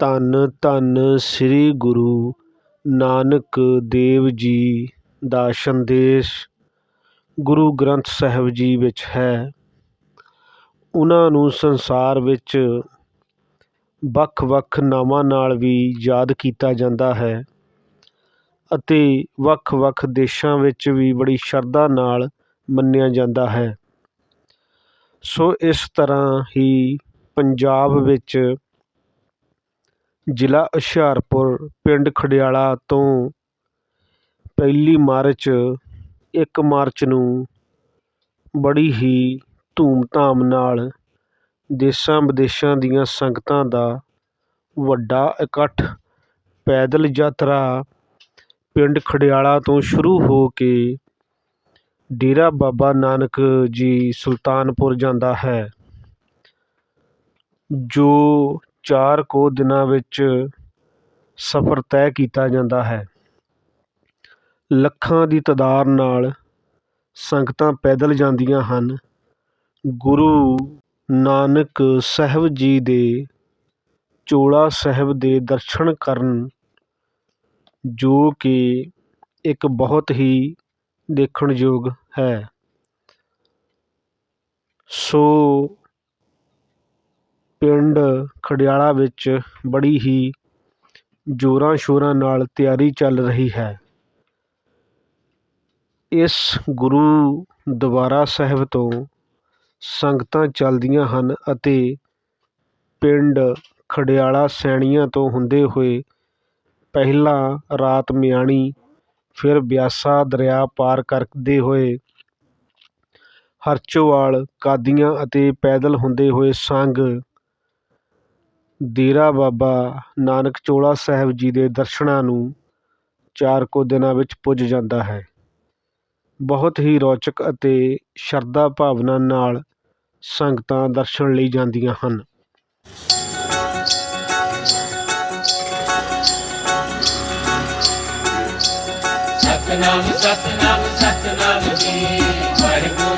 ਧੰਨ ਧੰਨ ਸ੍ਰੀ ਗੁਰੂ ਨਾਨਕ ਦੇਵ ਜੀ ਦਾ ਸੰਦੇਸ਼ ਗੁਰੂ ਗ੍ਰੰਥ ਸਾਹਿਬ ਜੀ ਵਿੱਚ ਹੈ। ਉਹਨਾਂ ਨੂੰ ਸੰਸਾਰ ਵਿੱਚ ਵੱਖ ਵੱਖ ਨਾਵਾਂ ਨਾਲ ਵੀ ਯਾਦ ਕੀਤਾ ਜਾਂਦਾ ਹੈ ਅਤੇ ਵੱਖ ਵੱਖ ਦੇਸ਼ਾਂ ਵਿੱਚ ਵੀ ਬੜੀ ਸ਼ਰਧਾ ਨਾਲ ਮੰਨਿਆ ਜਾਂਦਾ ਹੈ। ਸੋ ਇਸ ਤਰ੍ਹਾਂ ਹੀ ਪੰਜਾਬ ਵਿੱਚ ਜ਼ਿਲ੍ਹਾ ਹੁਸ਼ਿਆਰਪੁਰ, ਪਿੰਡ ਖਡਿਆਲਾ ਤੋਂ ਪਹਿਲੀ ਮਾਰਚ, ਇੱਕ ਮਾਰਚ ਨੂੰ ਬੜੀ ਹੀ ਧੂਮਧਾਮ ਨਾਲ ਦੇਸ਼ਾਂ ਵਿਦੇਸ਼ਾਂ ਦੀਆਂ ਸੰਗਤਾਂ ਦਾ ਵੱਡਾ ਇਕੱਠ ਪੈਦਲ ਯਾਤਰਾ ਪਿੰਡ ਖਡਿਆਲਾ ਤੋਂ ਸ਼ੁਰੂ ਹੋ ਕੇ ਡੇਰਾ ਬਾਬਾ ਨਾਨਕ ਜੀ ਸੁਲਤਾਨਪੁਰ ਜਾਂਦਾ ਹੈ, ਜੋ ਚਾਰ ਕੁ ਦਿਨਾਂ ਵਿੱਚ ਸਫ਼ਰ ਤੈਅ ਕੀਤਾ ਜਾਂਦਾ ਹੈ। ਲੱਖਾਂ ਦੀ ਤਾਦਾਦ ਨਾਲ ਸੰਗਤਾਂ ਪੈਦਲ ਜਾਂਦੀਆਂ ਹਨ। ਗੁਰੂ ਨਾਨਕ ਸਾਹਿਬ ਜੀ ਦੇ ਚੋਲਾ ਸਾਹਿਬ ਦੇ ਦਰਸ਼ਨ ਕਰਨ ਜੋ ਕਿ ਇੱਕ ਬਹੁਤ ਹੀ ਦੇਖਣਯੋਗ ਹੈ। ਸੋ ਪਿੰਡ ਖਡਿਆਲਾ ਵਿੱਚ ਬੜੀ ਹੀ ਜ਼ੋਰਾਂ ਸ਼ੋਰਾਂ ਨਾਲ ਤਿਆਰੀ ਚੱਲ ਰਹੀ ਹੈ। ਇਸ ਗੁਰੂ ਦਰਬਾਰਾ ਸਾਹਿਬ ਤੋਂ ਸੰਗਤਾਂ ਚੱਲਦੀਆਂ ਹਨ ਅਤੇ ਪਿੰਡ ਖਡਿਆਲਾ ਸੈਣੀਆਂ ਤੋਂ ਹੁੰਦੇ ਹੋਏ ਪਹਿਲਾਂ ਰਾਤ ਮਿਆਣੀ, ਫਿਰ ਬਿਆਸਾ ਦਰਿਆ ਪਾਰ ਕਰਦੇ ਹੋਏ ਹਰਚੋਵਾਲ, ਕਾਦੀਆਂ ਅਤੇ ਪੈਦਲ ਹੁੰਦੇ ਹੋਏ ਸੰਗ ਡੇਰਾ ਬਾਬਾ ਨਾਨਕ ਚੋਲਾ ਸਾਹਿਬ ਜੀ ਦੇ ਦਰਸ਼ਨਾਂ ਨੂੰ ਚਾਰ ਕੁ ਦਿਨਾਂ ਵਿੱਚ ਪੁੱਜ ਜਾਂਦਾ ਹੈ। ਬਹੁਤ ਹੀ ਰੌਚਕ ਅਤੇ ਸ਼ਰਧਾ ਭਾਵਨਾ ਨਾਲ ਸੰਗਤਾਂ ਦਰਸ਼ਨ ਲਈ ਜਾਂਦੀਆਂ ਹਨ। ਸਤਨਾਮ ਸਤਨਾਮ ਸਤਨਾਮ ਜੀ ਵਾਹਿਗੁਰੂ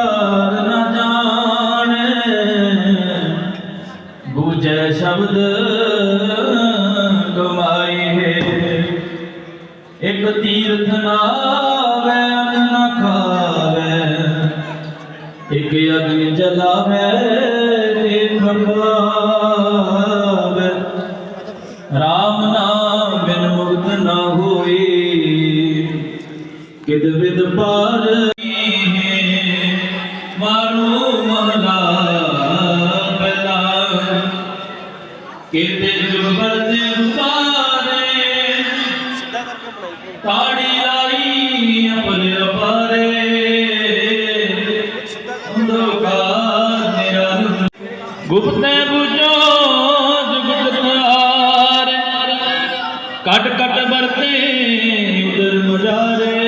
ਕੀ ਸਾਰ ਨ ਜਾਣੇ। ਬੂਝੈ ਸ਼ਬਦ ਗਵਾਏ ਹੈ। ਇੱਕ ਤੀਰਥ ਨਾਵੇ, ਅਨ ਨ ਖਾਵੇ। ਇੱਕ ਅਗਨ ਜਲਾਵੇ, ਤੇ ਪ੍ਰਭਾਵੇ। ਰਾਮ ਨਾਮ ਬਿਨ ਮੁਕਤ ਨਾ ਹੋਈ ਕਿਦ ਵਿਦ ਪਾਰ ਕਿਤੇ ਜੁਗ ਵਰਤੇ ਉਤਾਰੇ ਤਾੜੀ ਲਾਈ ਅਪਰ। ਅਪਾਰੇ ਅੰਧਕਾਰ ਨਿਰੰਜਨ ਗੁਪਤੇ ਬੁਝੋ ਜੁਗਤ ਤਾਰ ਕਟ ਕਟ ਵਰਤੇ ਉਦਰ ਮੁਜਾਰੇ।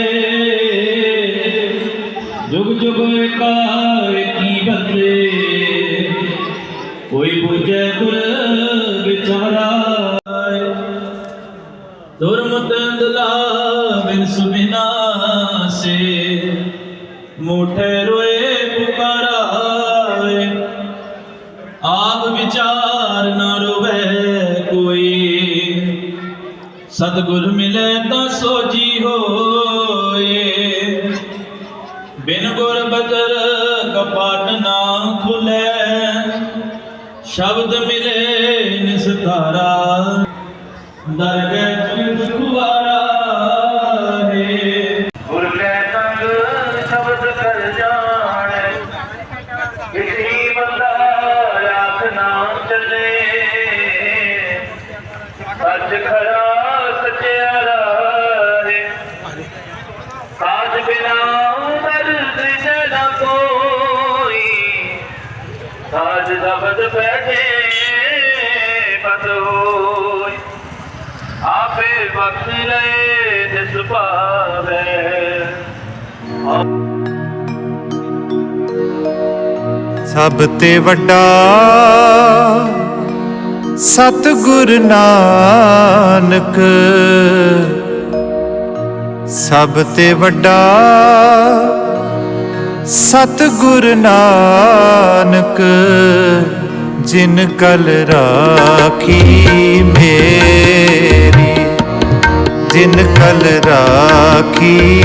ਜੁਗ ਜੁਗ ਏਕਾ ਏਕੀ ਬੰਦੇ। ਕੋਈ ਬੁਝੇ ਗੁਰ ਦੁਰਮਤ ਅੰਦਲਾ ਬਿਨ ਸੁਬਿਨਾ ਸੇ। ਮੋਠੇ ਰੋਏ ਪੁਕਾਰਾਏ ਆਪ ਵਿਚਾਰ ਨ ਰੋਵੇ ਕੋਈ। ਸਤਿਗੁਰ ਮਿਲੇ ਤਾਂ ਸੋਜੀ ਹੋਏ। ਬਿਨ ਗੁਰ ਬਚਰ ਕਪਾਟ ਨਾ ਖੁਲੇ। ਸ਼ਬਦ ਮਿਲੇ ਨਿਸਤਾਰਾ। ਬੈਠੇ ਪਤ ਹੋਈ। ਆਪੇ ਬਖਸ਼ ਲਏ ਜਿਸ ਭਾਵੇ। ਸਭ ਤੇ ਵੱਡਾ ਸਤਿਗੁਰ ਨਾਨਕ। ਸਭ ਤੇ ਵੱਡਾ ਸਤਿਗੁਰ ਨਾਨਕ। ਜਿਨ ਕਲ ਰਾਖੀ ਮੇਰੀ ਜਿਨ ਕਲ ਰਾਖੀ